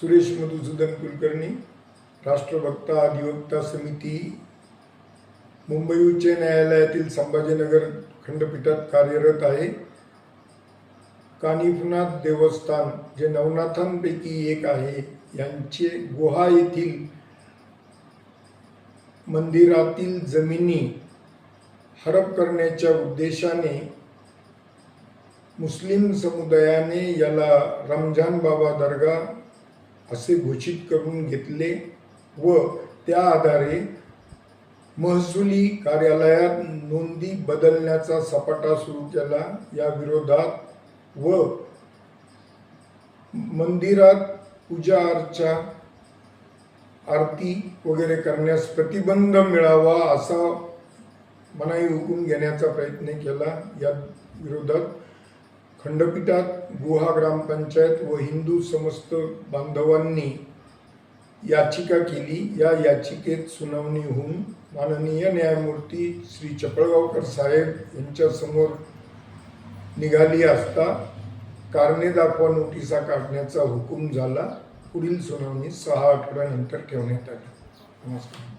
सुरेश मधुसूदन कुलकर्णी राष्ट्रभक्ता अधिवक्ता समिती मुंबई उच्च न्यायालयातील संभाजीनगर खंडपीठात कार्यरत आहे. कानिफनाथ देवस्थान जे नवनाथांपैकी एक आहे यांचे गुहा येथील मंदिरातील जमिनी हडप करण्याच्या उद्देशाने मुस्लिम समुदायाने याला रमजान बाबा दर्गा असे घोषित करून घेतले व त्या आधारे महसुली कार्यालयात नोंदी बदलण्याचा सपाटा सुरू केला. या विरोधात व मंदिरात पूजा अर्चा आरती वगैरे करण्यास प्रतिबंध मिळावा असा मनाई हुकूम घेण्याचा प्रयत्न केला. या विरोधात खंडपीठात गुहा ग्रामपंचायत व हिंदू समस्त बांधवांनी याचिका केली. या याचिकेत सुनावणी होऊन माननीय न्यायमूर्ती श्री चपळगावकर साहेब यांच्यासमोर निघाली असता कारणे दाखवा नोटिसा काढण्याचा हुकूम झाला. पुढील सुनावणी सहा आठवड्यानंतर ठेवण्यात आली. नमस्कार.